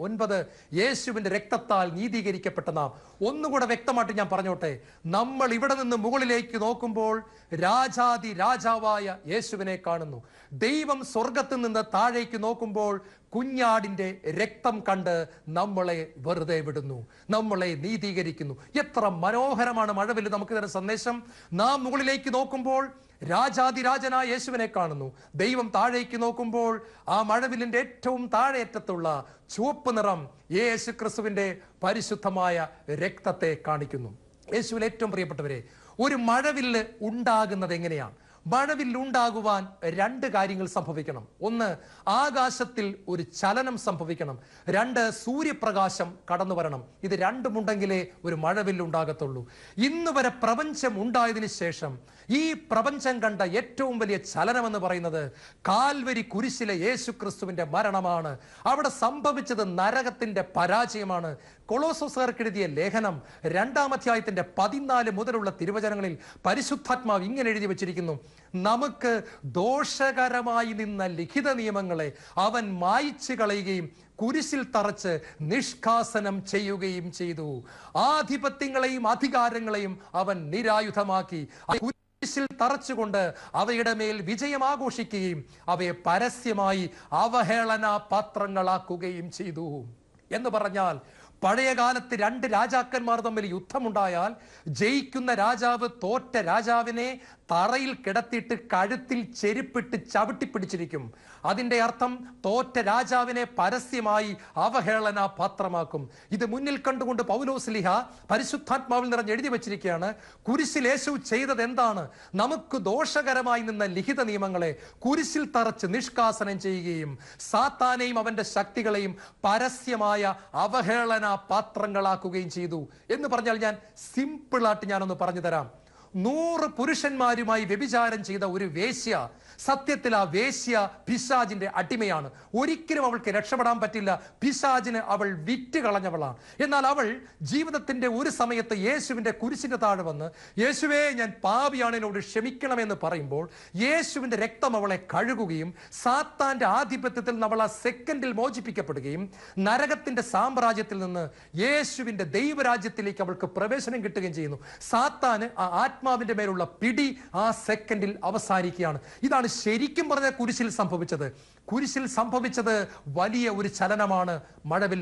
ഒൻപത് യേശുവിന്റെ രക്തത്താൽ നീതീകരിക്കപ്പെട്ട നാം. ഒന്നുകൂടെ വ്യക്തമായിട്ട് ഞാൻ പറഞ്ഞോട്ടെ നമ്മൾ ഇവിടെ നിന്ന് മുകളിലേക്ക് നോക്കുമ്പോൾ രാജാതി രാജാവായ യേശുവിനെ കാണുന്നു. ദൈവം സ്വർഗത്തിൽ നിന്ന് താഴേക്ക് നോക്കുമ്പോൾ കുഞ്ഞാടിന്റെ രക്തം കണ്ട് നമ്മളെ വെറുതെ വിടുന്നു നമ്മളെ നീതീകരിക്കുന്നു. എത്ര മനോഹരമാണ് മഴവിൽ നമുക്ക് തരുന്ന സന്ദേശം. നാം മുകളിലേക്ക് നോക്കുമ്പോൾ രാജാതിരാജനായ യേശുവിനെ കാണുന്നു. ദൈവം താഴേക്ക് നോക്കുമ്പോൾ ആ മഴവിലിന്റെ ഏറ്റവും താഴേറ്റത്തുള്ള ചുവപ്പ് നിറം യേശു ക്രിസ്തുവിന്റെ പരിശുദ്ധമായ രക്തത്തെ കാണിക്കുന്നു. യേശുവിൽ ഏറ്റവും പ്രിയപ്പെട്ടവരെ ഒരു മഴവില്ല് ഉണ്ടാകുന്നത് എങ്ങനെയാണ്? മഴവിൽ ഉണ്ടാകുവാൻ രണ്ട് കാര്യങ്ങൾ സംഭവിക്കണം. ഒന്ന് ആകാശത്തിൽ ഒരു ചലനം സംഭവിക്കണം. രണ്ട് സൂര്യപ്രകാശം കടന്നു വരണം. ഇത് രണ്ടുമുണ്ടെങ്കിലേ ഒരു മഴവിൽ ഉണ്ടാകത്തുള്ളൂ ഇന്ന് വരെ പ്രപഞ്ചം ഉണ്ടായതിനു ശേഷം ഈ പ്രപഞ്ചം കണ്ട ഏറ്റവും വലിയ ചലനം എന്ന് പറയുന്നത് കാൽവരി കുരിശിലെ യേശു ക്രിസ്തുവിന്റെ മരണമാണ്. അവിടെ സംഭവിച്ചത് നരകത്തിന്റെ പരാജയമാണ്. കൊളോസോസുകാർക്ക് എഴുതിയ ലേഖനം രണ്ടാം അധ്യായത്തിന്റെ പതിനാല് മുതലുള്ള തിരുവചനങ്ങളിൽ പരിശുദ്ധാത്മാവ് ഇങ്ങനെ എഴുതി വച്ചിരിക്കുന്നു. നമുക്ക് ദോഷകരമായി നിന്ന ലിഖിത നിയമങ്ങളെ അവൻ മായിച്ചു കളയുകയും കുരിശിൽ തറച്ച് നിഷ്കാസനം ചെയ്യുകയും ചെയ്തു. ആധിപത്യങ്ങളെയും അധികാരങ്ങളെയും അവൻ നിരായുധമാക്കി. കുരിശിൽ തറച്ചുകൊണ്ട് അവയുടെ മേൽ വിജയം ആഘോഷിക്കുകയും അവയെ പരസ്യമായി അവഹേളന പാത്രങ്ങളാക്കുകയും ചെയ്തു. എന്ന് പറഞ്ഞാൽ പഴയ കാലത്ത് രണ്ട് രാജാക്കന്മാർ തമ്മിൽ യുദ്ധമുണ്ടായാൽ ജയിക്കുന്ന രാജാവ് തോറ്റ രാജാവിനെ തറയിൽ കിടത്തിയിട്ട് കഴുത്തിൽ ചെരുപ്പിട്ട് ചവിട്ടിപ്പിടിച്ചിരിക്കും അതിന്റെ അർത്ഥം തോറ്റ രാജാവിനെ പരസ്യമായി അവഹേളന പാത്രമാക്കും. ഇത് മുന്നിൽ കണ്ടുകൊണ്ട് പൗലോസ്ലിഹ പരിശുദ്ധാത്മാവിൽ നിറഞ്ഞ് എഴുതി വച്ചിരിക്കുകയാണ്. കുരിശിൽ യേശു ചെയ്തത് എന്താണ് നമുക്ക് ദോഷകരമായി നിന്ന ലിഖിത നിയമങ്ങളെ കുരിശിൽ തറച്ച് നിഷ്കാസനം ചെയ്യുകയും സാത്താനെയും അവന്റെ ശക്തികളെയും പരസ്യമായ അവഹേളന പാത്രങ്ങളാക്കുകയും ചെയ്തു എന്ന് പറഞ്ഞാൽ ഞാൻ സിമ്പിളായിട്ട് ഞാനൊന്ന് പറഞ്ഞു തരാം. നൂറ് പുരുഷന്മാരുമായി വ്യഭിചാരം ചെയ്ത ഒരു വേശ്യ സത്യത്തിൽ ആ വേശ്യ പിശാജിന്റെ അടിമയാണ്. ഒരിക്കലും അവൾക്ക് രക്ഷപ്പെടാൻ പറ്റില്ല. പിശാജിന് അവൾ വിറ്റ് കളഞ്ഞവളാണ്. എന്നാൽ അവൾ ജീവിതത്തിന്റെ ഒരു സമയത്ത് യേശുവിന്റെ കുരിശിന്റെ താഴെ വന്ന് യേശുവേ ഞാൻ പാപിയാണ് എന്നോട് ക്ഷമിക്കണമെന്ന് പറയുമ്പോൾ യേശുവിന്റെ രക്തം അവളെ കഴുകുകയും സാത്താന്റെ ആധിപത്യത്തിൽ നിന്ന് അവൾ ആ സെക്കൻഡിൽ മോചിപ്പിക്കപ്പെടുകയും നരകത്തിന്റെ സാമ്രാജ്യത്തിൽ നിന്ന് യേശുവിന്റെ ദൈവരാജ്യത്തിലേക്ക് അവൾക്ക് പ്രവേശനം കിട്ടുകയും ചെയ്യുന്നു. സാത്താന് ആ ആത്മാവിന്റെ മേലുള്ള പിടി ആ സെക്കൻഡിൽ അവസാനിക്കുകയാണ്. ഇതാണ് ശരിക്കും പറഞ്ഞ കുരിശിൽ സംഭവിച്ചത്. കുരിശിൽ സംഭവിച്ചത് വലിയ ഒരു ചലനമാണ് മഴവിൽ